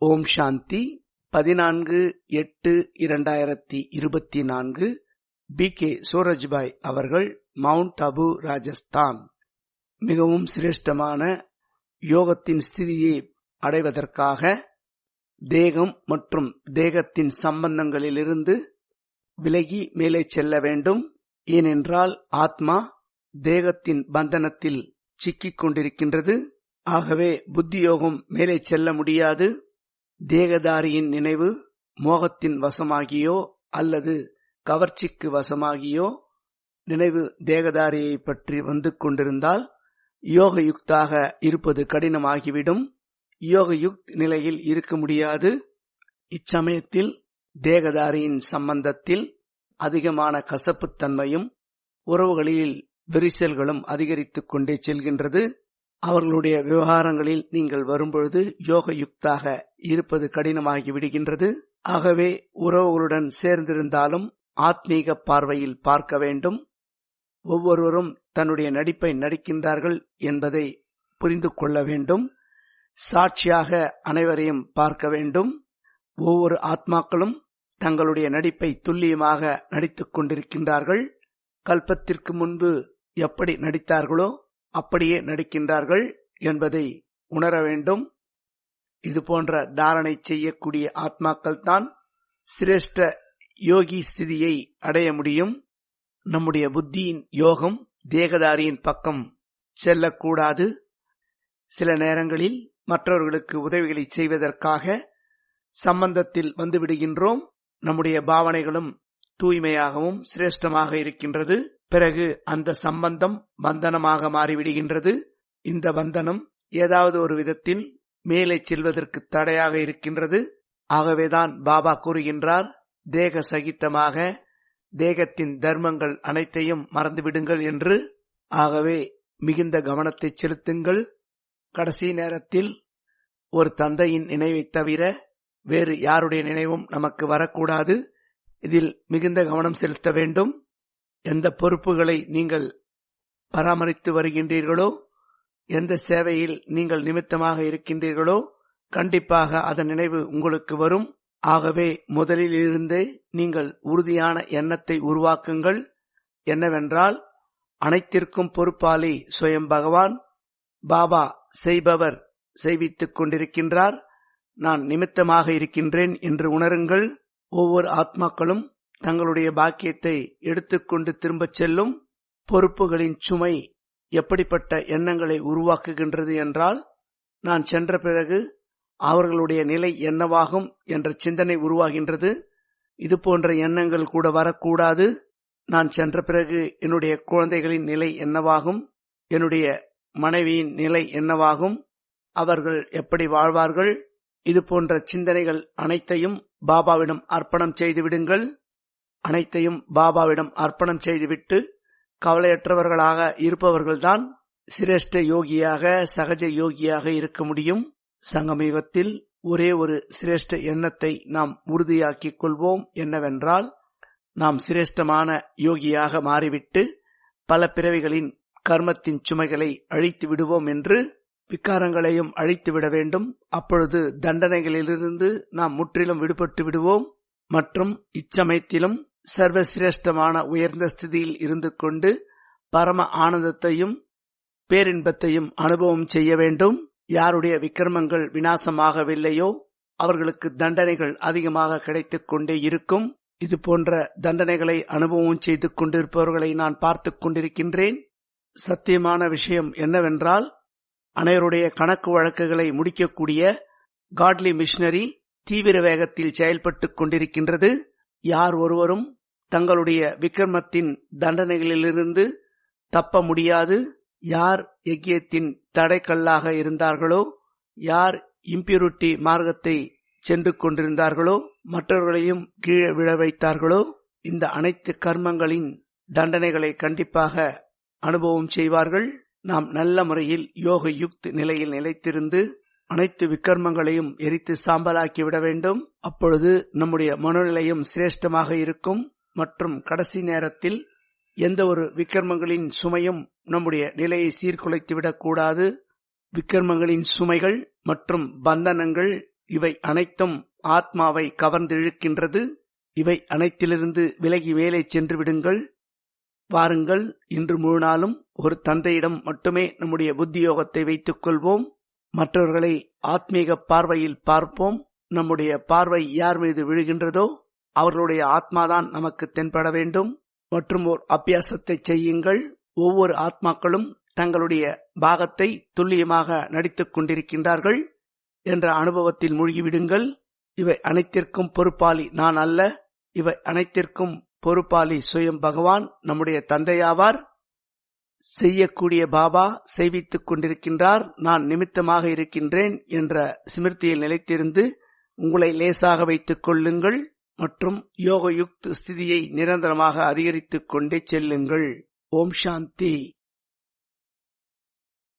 ஓம் சாந்தி. பதினான்கு எட்டு இரண்டாயிரத்தி இருபத்தி நான்கு பி. கே. சூரஜ்பாய் அவர்கள் மவுண்ட் அபு ராஜஸ்தான். மிகவும் சிரேஷ்டமான யோகத்தின் ஸ்திதியை அடைவதற்காக தேகம் மற்றும் தேகத்தின் சம்பந்தங்களிலிருந்து விலகி மேலே செல்ல வேண்டும். ஏனென்றால் ஆத்மா தேகத்தின் பந்தனத்தில் சிக்கிக் கொண்டிருக்கின்றது ஆகவே புத்தியோகம் மேலே செல்ல முடியாது. தேகதாரியின் நினைவு மோகத்தின் வசமாகியோ அல்லது கவர்ச்சிக்கு வசமாகியோ நினைவு தேகதாரியை பற்றி வந்து கொண்டிருந்தால் யோக யுக்தாக இருப்பது கடினமாகிவிடும். யோக யுக்த் நிலையில் இருக்க முடியாது. இச்சமயத்தில் தேகதாரியின் சம்பந்தத்தில் அதிகமான கசப்புத்தன்மையும் உறவுகளில் விரிசல்களும் அதிகரித்துக் கொண்டே செல்கின்றது. அவர்களுடைய விவகாரங்களில் நீங்கள் வரும்பொழுது யோக யுக்தாக இருப்பது கடினமாகி விடுகின்றது. ஆகவே உறவுகளுடன் சேர்ந்திருந்தாலும் ஆத்மீக பார்வையில் பார்க்க வேண்டும். ஒவ்வொருவரும் தன்னுடைய நடிப்பை நடிக்கின்றார்கள் என்பதை புரிந்து கொள்ள வேண்டும். சாட்சியாக அனைவரையும் பார்க்க வேண்டும். ஒவ்வொரு ஆத்மாக்களும் தங்களுடைய நடிப்பை துல்லியமாக நடித்துக் கொண்டிருக்கின்றார்கள். கல்பத்திற்கு முன்பு எப்படி நடித்தார்களோ அப்படியே நடிக்கின்றார்கள் என்பதை உணர வேண்டும். இது போன்ற தாரணை செய்யக்கூடிய ஆத்மாக்கள் தான் சிரேஷ்ட யோகி ஸ்திதியை அடைய முடியும். நம்முடைய புத்தியின் யோகம் தேகதாரியின் பக்கம் செல்லக்கூடாது. சில நேரங்களில் மற்றவர்களுக்கு உதவிகளை செய்வதற்காக சம்பந்தத்தில் வந்துவிடுகின்றோம். நம்முடைய பாவனைகளும் தூய்மையாகவும் சிரேஷ்டமாக இருக்கின்றது. பிறகு அந்த சம்பந்தம் பந்தனமாக மாறிவிடுகின்றது. இந்த பந்தனம் ஏதாவது ஒரு விதத்தில் மேலே செல்வதற்கு தடையாக இருக்கின்றது. ஆகவேதான் பாபா கூறுகின்றார் தேக சகித்தமாக தேகத்தின் தர்மங்கள் அனைத்தையும் மறந்துவிடுங்கள் என்று. ஆகவே மிகுந்த கவனத்தை செலுத்துங்கள். கடைசி நேரத்தில் ஒரு தந்தையின் நினைவை தவிர வேறு யாருடைய நினைவும் நமக்கு வரக்கூடாது. இதில் மிகுந்த கவனம் செலுத்த வேண்டும். எந்த பொறுப்புகளை நீங்கள் பராமரித்து வருகின்றீர்களோ எந்த சேவையில் நீங்கள் நிமித்தமாக இருக்கின்றீர்களோ கண்டிப்பாக அதன் நினைவு உங்களுக்கு வரும். ஆகவே முதலில் இருந்தே நீங்கள் உறுதியான எண்ணத்தை உருவாக்குங்கள். என்னவென்றால் அனைத்திற்கும் பொறுப்பாளி சுயம் பகவான் பாபா செய்பவர் செய்வித்துக் கொண்டிருக்கின்றார். நான் நிமித்தமாக இருக்கின்றேன் என்று உணருங்கள். ஒவ்வொரு ஆத்மாக்களும் தங்களுடைய பாக்கியத்தை எடுத்துக்கொண்டு திரும்பச் செல்லும் பொறுப்புகளின் சுமை எப்படிப்பட்ட எண்ணங்களை உருவாக்குகின்றது என்றால் நான் சென்ற பிறகு அவர்களுடைய நிலை என்னவாகும் என்ற சிந்தனை உருவாகின்றது. இது போன்ற எண்ணங்கள் கூட வரக்கூடாது. நான் சென்ற பிறகு என்னுடைய குழந்தைகளின் நிலை என்னவாகும்? என்னுடைய மனைவியின் நிலை என்னவாகும்? அவர்கள் எப்படி வாழ்வார்கள்? இது போன்ற சிந்தனைகள் அனைத்தையும் பாபாவிடம் அர்ப்பணம் செய்து விடுங்கள். அனைத்தையும் பாபாவிடம் அர்ப்பணம் செய்துவிட்டு கவலையற்றவர்களாக இருப்பவர்கள்தான் சிரேஷ்ட யோகியாக சகஜ யோகியாக இருக்க முடியும். சங்கமயுகத்தில் ஒரே ஒரு சிரேஷ்ட எண்ணத்தை நாம் உறுதியாக்கிக் கொள்வோம். என்னவென்றால் நாம் சிரேஷ்டமான யோகியாக மாறிவிட்டு பல பிறவிகளின் கர்மத்தின் சுமைகளை அழித்து விடுவோம் என்று விக்காரங்களையும் அழித்து விட வேண்டும். அப்பொழுது தண்டனைகளிலிருந்து நாம் முற்றிலும் விடுபட்டு விடுவோம். மற்றும் இச்சமயத்திலும் சர்வசிரேஷ்டமான உயர்ந்த ஸ்திதியில் இருந்து கொண்டு பரம ஆனந்தத்தையும் பேரின்பத்தையும் அனுபவம் செய்ய வேண்டும். யாருடைய விக்கிரமங்கள் வினாசமாகவில்லையோ அவர்களுக்கு தண்டனைகள் அதிகமாக கிடைத்துக் கொண்டே இருக்கும். இது போன்ற தண்டனைகளை அனுபவம் செய்து கொண்டிருப்பவர்களை நான் பார்த்துக் கொண்டிருக்கின்றேன். சத்தியமான விஷயம் என்னவென்றால் அனைவருடைய கணக்கு வழக்குகளை முடிக்கக்கூடிய காட்லி மிஷனரி தீவிர வேகத்தில் செயல்பட்டுக் கொண்டிருக்கின்றது. யார் ஒருவரும் தங்களுடைய விக்ரமத்தின் தண்டனைகளிலிருந்து தப்ப முடியாது. யார் யக்கியத்தின் தடைக்கல்லாக இருந்தார்களோ யார் இம்பியூரிட்டி மார்க்கத்தை சென்று கொண்டிருந்தார்களோ மற்றவர்களையும் கீழே விழ வைத்தார்களோ இந்த அனைத்து கர்மங்களின் தண்டனைகளை கண்டிப்பாக அனுபவம் செய்வார்கள். நாம் நல்ல முறையில் யோக யுக்த் நிலையில் நிலைத்திருந்து அனைத்து விக்கர்மங்களையும் எரித்து சாம்பலாக்கி விட வேண்டும். அப்பொழுது நம்முடைய மனோநிலையும் சிரேஷ்டமாக இருக்கும். மற்றும் கடைசி நேரத்தில் எந்த ஒரு விக்கிரமங்களின் சுமையும் நம்முடைய நிலையை சீர்குலைத்து விடக்கூடாது விக்கிரமங்களின் சுமைகள் மற்றும் பந்தனங்கள் இவை அனைத்தும் ஆத்மாவை கவர்ந்து இழுக்கின்றது இவை அனைத்திலிருந்து விலகி மேலே சென்று விடுங்கள். வாருங்கள் இன்று முழு நாளும் ஒரு தந்தையிடம் மட்டுமே நம்முடைய புத்தியோகத்தை வைத்துக் கொள்வோம். மற்றவர்களை ஆத்மீக பார்வையில் பார்ப்போம். நம்முடைய பார்வை யார் மீது விழுகின்றதோ அவர்களுடைய ஆத்மாதான் நமக்கு தென்பட வேண்டும். மற்றும் ஓர் அபியாசத்தை செய்யுங்கள். ஒவ்வொரு ஆத்மாக்களும் தங்களுடைய பாகத்தை துல்லியமாக நடித்துக் கொண்டிருக்கின்றார்கள் என்ற அனுபவத்தில் மூழ்கிவிடுங்கள். இவை அனைத்திற்கும் பொறுப்பாளி நான் அல்ல. இவை அனைத்திற்கும் பொறுப்பாளி சுயம் பகவான் நம்முடைய தந்தையாவார். செய்யக்கூடிய பாபா செய்வித்துக் கொண்டிருக்கின்றார். நான் நிமித்தமாக இருக்கின்றேன் என்ற சிமிர்த்தியில் நிலைத்திருந்து உங்களை லேசாக வைத்துக் கொள்ளுங்கள். மற்றும் யோகயுக்த் ஸ்திதியை நிரந்தரமாக அதிகரித்துக் கொண்டே செல்லுங்கள். ஓம் சாந்தி.